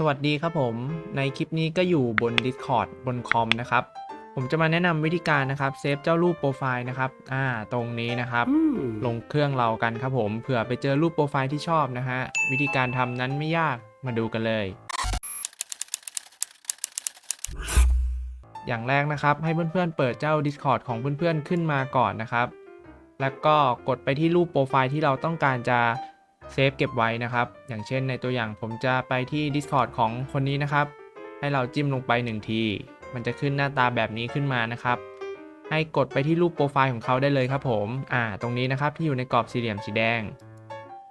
สวัสดีครับผม ในคลิปนี้ก็อยู่บน Discord บนคอมนะครับ ผมจะมาแนะนำวิธีการนะครับเซฟเจ้ารูปโปรไฟล์นะครับ อ่า ตรงนี้นะครับ ลงเครื่องเรากันครับผม เผื่อไปเจอรูปโปรไฟล์ที่ชอบนะฮะ วิธีการทำนั้นไม่ยาก มาดูกันเลย อย่างแรกนะครับ ให้เพื่อนๆ เปิดเจ้า Discord ของเพื่อนๆ ขึ้นมาก่อนนะครับ แล้วก็กดไปที่รูปโปรไฟล์ที่เราต้องการจะ เซฟเก็บไว้นะครับ อย่างเช่นในตัวอย่างผมจะไปที่ Discord ของคนนี้นะครับ ให้เราจิ้มลงไป 1 ที มันจะขึ้นหน้าตาแบบนี้ขึ้นมานะครับ ให้กดไปที่รูปโปรไฟล์ของเขาได้เลยครับผมอ่าตรงนี้นะครับที่อยู่ในกรอบสี่เหลี่ยมสีแดง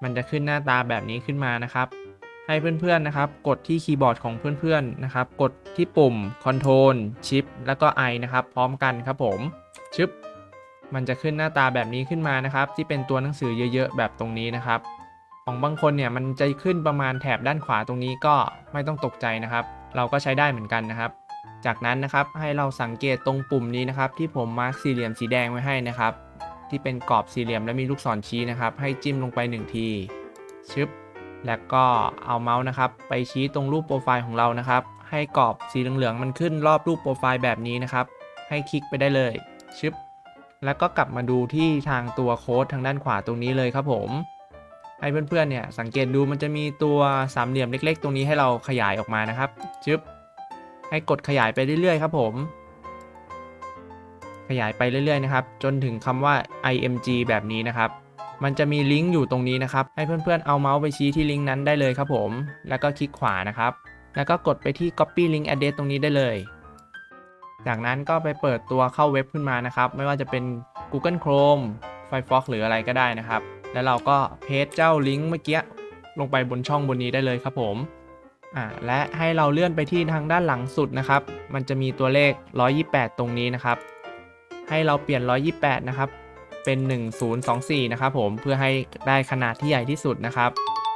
มันจะขึ้นหน้าตาแบบนี้ขึ้นมานะครับให้เพื่อนๆนะครับ กดที่คีย์บอร์ดของเพื่อนๆนะครับ กดที่ปุ่ม Ctrl Shift แล้วก็ I นะครับ พร้อมกันครับผม ชึบ มันจะขึ้นหน้าตาแบบนี้ขึ้นมานะครับ ที่เป็นตัวหนังสือเยอะๆ แบบตรงนี้นะครับ ของบางคนเนี่ยมันจะขึ้นประมาณแถบด้านขวาตรงนี้ก็ไม่ต้องตกใจนะครับ เราก็ใช้ได้เหมือนกันนะครับ จากนั้นนะครับให้เราสังเกตตรงปุ่มนี้นะครับ ที่ผมมาร์คสี่เหลี่ยมสีแดงไว้ให้นะครับ ที่เป็นกรอบสี่เหลี่ยมและมีลูกศรชี้นะครับ ให้จิ้มลงไป 1 ทีชึบแล้วก็เอาเมาส์นะครับ ไปชี้ตรงรูปโปรไฟล์ของเรานะครับ ให้กรอบสีเหลืองๆมันขึ้นรอบรูปโปรไฟล์แบบนี้นะครับ ให้คลิกไปได้เลยชึบแล้วก็กลับมาดูที่ทางตัวโค้ดทางด้านขวาตรงนี้เลยครับผม ให้เพื่อนๆเนี่ยสังเกตดูมันจะมีตัวสามเหลี่ยมเล็ก ๆ ตรงนี้ให้เราขยายออกมานะครับชึบให้กดขยายไปเรื่อยๆครับผม ขยายไปเรื่อยๆนะครับ จนถึงคำว่า img แบบนี้นะครับ มันจะมีลิงก์อยู่ตรงนี้นะครับ ให้เพื่อนๆเอาเมาส์ไปชี้ที่ลิงก์นั้นได้เลยครับผม แล้วก็คลิกขวานะครับ แล้วก็กดไปที่ copy link address ตรงนี้ได้เลย จากนั้นก็ไปเปิดตัวเข้าเว็บขึ้นมานะครับ ไม่ว่าจะเป็น Google Chrome Firefox หรืออะไรก็ได้นะครับ แล้วเราก็เพจเจ้าลิงก์เมื่อกี้ลงไปบนช่องบนนี้ได้เลยครับผมอ่าและให้เราเลื่อนไปที่ทางด้านหลังสุดนะครับ มันจะมีตัวเลข 128 ตรงนี้นะครับ ให้เราเปลี่ยน 128 นะครับ เป็น 1024 นะครับผมเพื่อให้ได้ขนาดที่ใหญ่ที่สุดนะครับ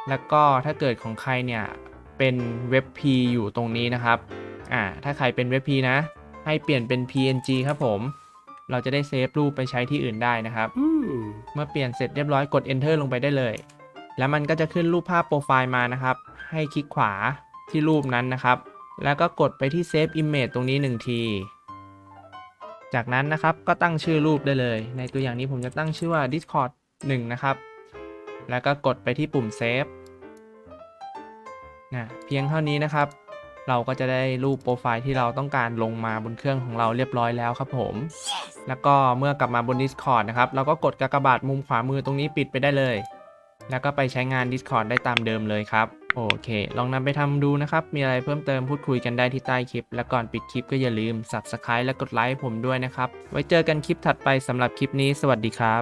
แล้วก็ถ้าเกิดของใครเนี่ยเป็นเว็บ P อยู่ตรงนี้นะครับอ่าถ้าใครเป็นเว็บ P นะ ให้เปลี่ยนเป็น PNG ครับผม เราจะได้เซฟรูปไปใช้ที่อื่นได้นะครับ เมื่อเปลี่ยนเสร็จเรียบร้อยกด enter ลงไปได้เลย แล้วมันก็จะขึ้นรูปภาพโปรไฟล์มานะครับ ให้คลิกขวาที่รูปนั้นนะครับ แล้วก็กดไปที่ save image ตรงนี้ 1 ที จากนั้นนะครับก็ตั้งชื่อรูปได้เลย ในตัวอย่างนี้ผมจะตั้งชื่อว่า discord 1 นะครับ แล้วก็กดไปที่ปุ่ม save นะเพียงเท่านี้นะครับ เราก็จะได้รูปโปรไฟล์ที่เราต้องการลงมาบนเครื่องของเราเรียบร้อยแล้วครับผม แล้วก็เมื่อกลับมาบน Discord นะครับ เราก็กดกากบาทมุมขวามือตรงนี้ปิดไปได้เลย แล้วก็ไปใช้งาน Discord ได้ตามเดิมเลยครับ โอเค ลองนำไปทำดูนะครับ มีอะไรเพิ่มเติมพูดคุยกันได้ที่ใต้คลิป และก่อนปิดคลิปก็อย่าลืม Subscribe และกดไลค์ผมด้วยนะครับ ไว้เจอกันคลิปถัดไปสำหรับคลิปนี้ สวัสดีครับ